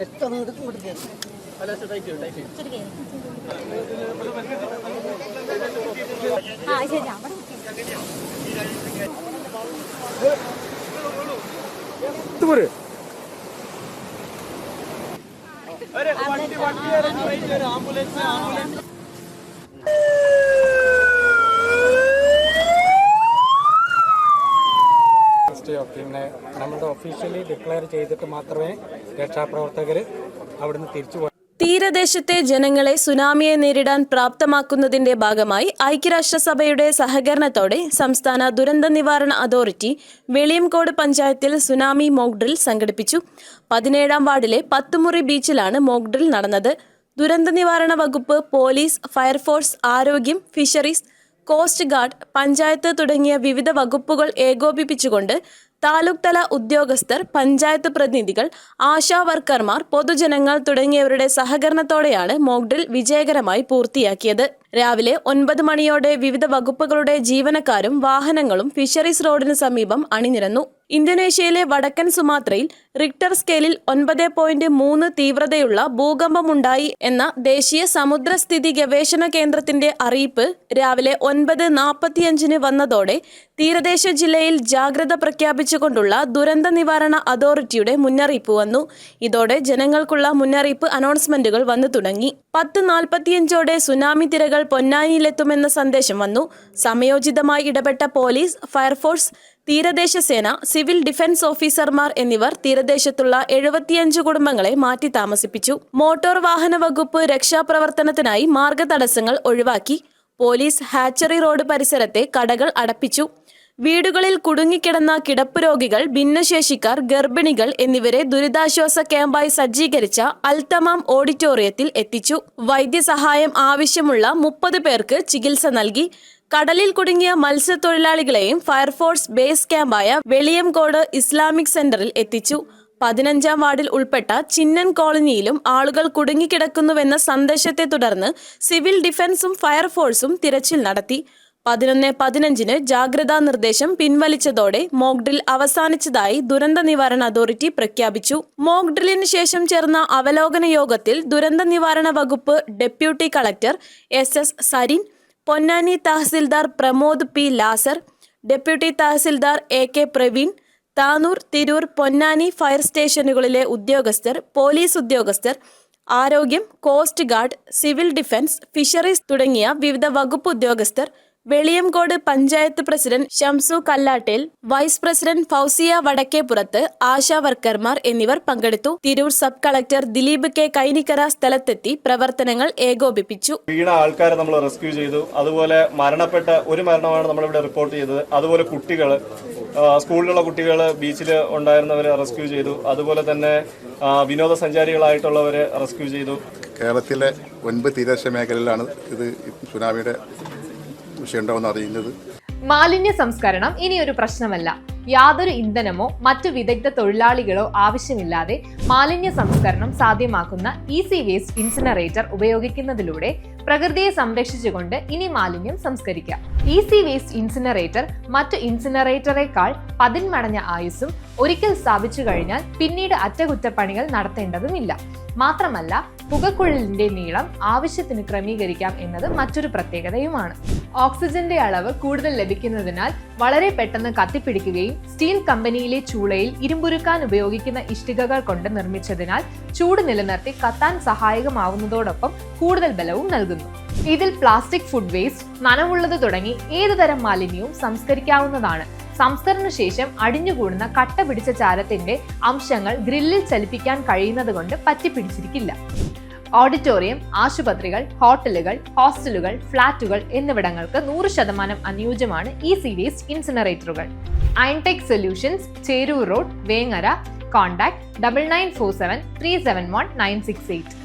എത്ര നീട്ട് കൊടുക്കുക ആ ശരി അവിടെ പോരെ. പിന്നെ നമ്മുടെ ഒഫീഷ്യലി ഡിക്ലെയർ ചെയ്തിട്ട് മാത്രമേ രക്ഷാപ്രവർത്തകർ അവിടുന്ന് തിരിച്ചു പോയി. തീരദേശത്തെ ജനങ്ങളെ സുനാമിയെ നേരിടാൻ പ്രാപ്തമാക്കുന്നതിന്റെ ഭാഗമായി ഐക്യരാഷ്ട്രസഭയുടെ സഹകരണത്തോടെ സംസ്ഥാന ദുരന്ത നിവാരണ അതോറിറ്റി വെളിയംകോട് പഞ്ചായത്തിൽ സുനാമി മോക്ക് ഡ്രിൽ സംഘടിപ്പിച്ചു. പതിനേഴാം വാർഡിലെ പത്തുമുറി ബീച്ചിലാണ് മോക്ക് ഡ്രിൽ നടന്നത്. ദുരന്ത നിവാരണ വകുപ്പ് പോലീസ് ഫയർഫോഴ്സ് ആരോഗ്യം ഫിഷറീസ് കോസ്റ്റ് ഗാർഡ് പഞ്ചായത്ത് തുടങ്ങിയ വിവിധ വകുപ്പുകൾ ഏകോപിപ്പിച്ചുകൊണ്ട് താലൂക്ക് തല ഉദ്യോഗസ്ഥർ പഞ്ചായത്ത് പ്രതിനിധികൾ ആശാ വർക്കർമാർ പൊതുജനങ്ങൾ തുടങ്ങിയവരുടെ സഹകരണത്തോടെയാണ് മോക്ഡ്രിൽ വിജയകരമായി പൂർത്തിയാക്കിയത്. രാവിലെ ഒൻപത് മണിയോടെ വിവിധ വകുപ്പുകളുടെ ജീവനക്കാരും വാഹനങ്ങളും ഫിഷറീസ് റോഡിന് സമീപം അണിനിരന്നു. ഇന്തോനേഷ്യയിലെ വടക്കൻ സുമാത്രയിൽ റിക്ടർ സ്കെയിലിൽ ഒൻപത് പോയിന്റ് മൂന്ന് തീവ്രതയുള്ള ഭൂകമ്പമുണ്ടായി എന്ന ദേശീയ സമുദ്രസ്ഥിതി ഗവേഷണ കേന്ദ്രത്തിന്റെ അറിയിപ്പ് രാവിലെ ഒൻപത് നാൽപ്പത്തിയഞ്ചിന് വന്നതോടെ തീരദേശ ജില്ലയിൽ ജാഗ്രത പ്രഖ്യാപിച്ചുകൊണ്ടുള്ള ദുരന്ത നിവാരണ അതോറിറ്റിയുടെ മുന്നറിയിപ്പ് വന്നു. ഇതോടെ ജനങ്ങൾക്കുള്ള മുന്നറിയിപ്പ് അനൗൺസ്മെന്റുകൾ വന്നു തുടങ്ങി. പത്ത് നാൽപ്പത്തിയഞ്ചോടെ സുനാമി തിരകൾ പൊന്നാനിയിലെത്തുമെന്ന സന്ദേശം വന്നു. സമയോചിതമായി ഇടപെട്ട പോലീസ് ഫയർഫോഴ്സ് തീരദേശ സേന സിവിൽ ഡിഫൻസ് ഓഫീസർമാർ എന്നിവർ തീരദേശത്തുള്ള എഴുപത്തിയഞ്ച് കുടുംബങ്ങളെ മാറ്റി താമസിപ്പിച്ചു. മോട്ടോർ വാഹന വകുപ്പ് രക്ഷാപ്രവർത്തനത്തിനായി മാർഗതടസ്സങ്ങൾ ഒഴിവാക്കി. പോലീസ് ഹാച്ചറി റോഡ് പരിസരത്തെ കടകൾ അടപ്പിച്ചു. വീടുകളിൽ കുടുങ്ങിക്കിടന്ന കിടപ്പ് രോഗികൾ ഭിന്നശേഷിക്കാർ ഗർഭിണികൾ എന്നിവരെ ദുരിതാശ്വാസ ക്യാമ്പായി സജ്ജീകരിച്ച അൽത്തമാം ഓഡിറ്റോറിയത്തിൽ എത്തിച്ചു. വൈദ്യസഹായം ആവശ്യമുള്ള മുപ്പത് പേർക്ക് ചികിത്സ നൽകി. കടലിൽ കുടുങ്ങിയ മത്സ്യത്തൊഴിലാളികളെയും ഫയർഫോഴ്സ് ബേസ് ക്യാമ്പായ വെളിയംകോട് ഇസ്ലാമിക് സെന്ററിൽ എത്തിച്ചു. പതിനഞ്ചാം വാർഡിൽ ഉൾപ്പെട്ട ചിന്നൻ കോളനിയിലും ആളുകൾ കുടുങ്ങിക്കിടക്കുന്നുവെന്ന സന്ദേശത്തെ തുടർന്ന് സിവിൽ ഡിഫൻസും ഫയർഫോഴ്സും തിരച്ചിൽ നടത്തി. പതിനൊന്ന് പതിനഞ്ചിന് ജാഗ്രതാ നിർദ്ദേശം പിൻവലിച്ചതോടെ മോക്ഡ്രിൽ അവസാനിച്ചതായി ദുരന്ത നിവാരണ അതോറിറ്റി പ്രഖ്യാപിച്ചു. മോക്ക് ഡ്രില്ലിന് ശേഷം ചേർന്ന അവലോകന യോഗത്തിൽ ദുരന്ത നിവാരണ വകുപ്പ് deputy collector S S Sarin Ponnani tahsildar Pramod P Lazar deputy tahsildar A K Praveen Tanur Tirur Ponnani fire സ്റ്റേഷനുകളിലെ ഉദ്യോഗസ്ഥർ പോലീസ് ഉദ്യോഗസ്ഥർ ആരോഗ്യം coast guard civil defence fisheries തുടങ്ങിയ വിവിധ വകുപ്പ് ഉദ്യോഗസ്ഥർ Veliyamkode panchayat president Shamsu Kallattel vice president Fousiya Vadakkepurath Asha വർക്കർമാർ എന്നിവർ പങ്കെടുത്തു. Tirur sub collector Dileep K Kainikkara സ്ഥലത്തെത്തി പ്രവർത്തനങ്ങൾ ഏകോപിപ്പിച്ചു. വീണ ആൾക്കാരെ നമ്മൾ റെസ്ക്യൂ ചെയ്തു. അതുപോലെ മരണപ്പെട്ട ഒരു മരണമാണ് നമ്മളിവിടെ റിപ്പോർട്ട് ചെയ്തത്. അതുപോലെ കുട്ടികൾ സ്കൂളിലുള്ള കുട്ടികൾ ബീച്ചിൽ ഉണ്ടായിരുന്നവരെ റെസ്ക്യൂ ചെയ്തു. അതുപോലെ തന്നെ വിനോദസഞ്ചാരികളായിട്ടുള്ളവരെ റെസ്ക്യൂ ചെയ്തു. കേരളത്തിലെ ഒൻപത് തീരദേശ മേഖലയിലാണ് ഇത് സുനാമിയുടെ വിഷയം ഉണ്ടാവുമെന്ന് അറിയുന്നത്? മാലിന്യ സംസ്കരണം ഇനിയൊരു പ്രശ്നമല്ല. യാതൊരു ഇന്ധനമോ മറ്റു വിദഗ്ധ തൊഴിലാളികളോ ആവശ്യമില്ലാതെ മാലിന്യ സംസ്കരണം സാധ്യമാക്കുന്ന ഈസി വേസ്റ്റ് ഇൻസിനറേറ്റർ ഉപയോഗിക്കുന്നതിലൂടെ പ്രകൃതിയെ സംരക്ഷിച്ചുകൊണ്ട് ഇനി മാലിന്യം സംസ്കരിക്കാം. ഈസി വേസ്റ്റ് ഇൻസിനറേറ്റർ മറ്റു ഇൻസിനറേറ്ററേക്കാൾ പതിന്മടഞ്ഞ ആയുസ്സും ഒരിക്കൽ സ്ഥാപിച്ചു കഴിഞ്ഞാൽ പിന്നീട് അറ്റകുറ്റപ്പണികൾ നടത്തേണ്ടതുമില്ല. മാത്രമല്ല പുകക്കുഴലിന്റെ നീളം ആവശ്യത്തിന് ക്രമീകരിക്കാം എന്നത് മറ്റൊരു പ്രത്യേകതയുമാണ്. ഓക്സിജന്റെ അളവ് കൂടുതൽ ലഭിക്കുന്നതിനാൽ വളരെ പെട്ടെന്ന് കത്തിപ്പിടിക്കുകയും സ്റ്റീൽ കമ്പനിയിലെ ചൂളയിൽ ഇരുമ്പുരുക്കാൻ ഉപയോഗിക്കുന്ന ഇഷ്ടികകൾ കൊണ്ട് നിർമ്മിച്ചതിനാൽ ചൂട് നിലനിർത്തി കത്താൻ സഹായകമാവുന്നതോടൊപ്പം കൂടുതൽ ബലവും നൽകുന്നു. ഇതിൽ പ്ലാസ്റ്റിക് ഫുഡ് വേസ്റ്റ് നനവുള്ളത് തുടങ്ങി ഏതുതരം മാലിന്യവും സംസ്കരിക്കാവുന്നതാണ്. സംസ്കരണ ശേഷം അടിഞ്ഞുകൂടുന്ന കട്ട പിടിച്ച ചാരത്തിന്റെ അംശങ്ങൾ ഗ്രില്ലിൽ ചലിപ്പിക്കാൻ കഴിയുന്നത് കൊണ്ട് പറ്റിപ്പിടിച്ചിരിക്കില്ല. ഓഡിറ്റോറിയം ആശുപത്രികൾ ഹോട്ടലുകൾ ഹോസ്റ്റലുകൾ ഫ്ളാറ്റുകൾ എന്നിവിടങ്ങൾക്ക് നൂറ് ശതമാനം അനുയോജ്യമാണ് ഈ series ഇൻസിനറേറ്ററുകൾ Irontech solutions Cheroor road Vengara contact double nine four seven three seven one nine six eight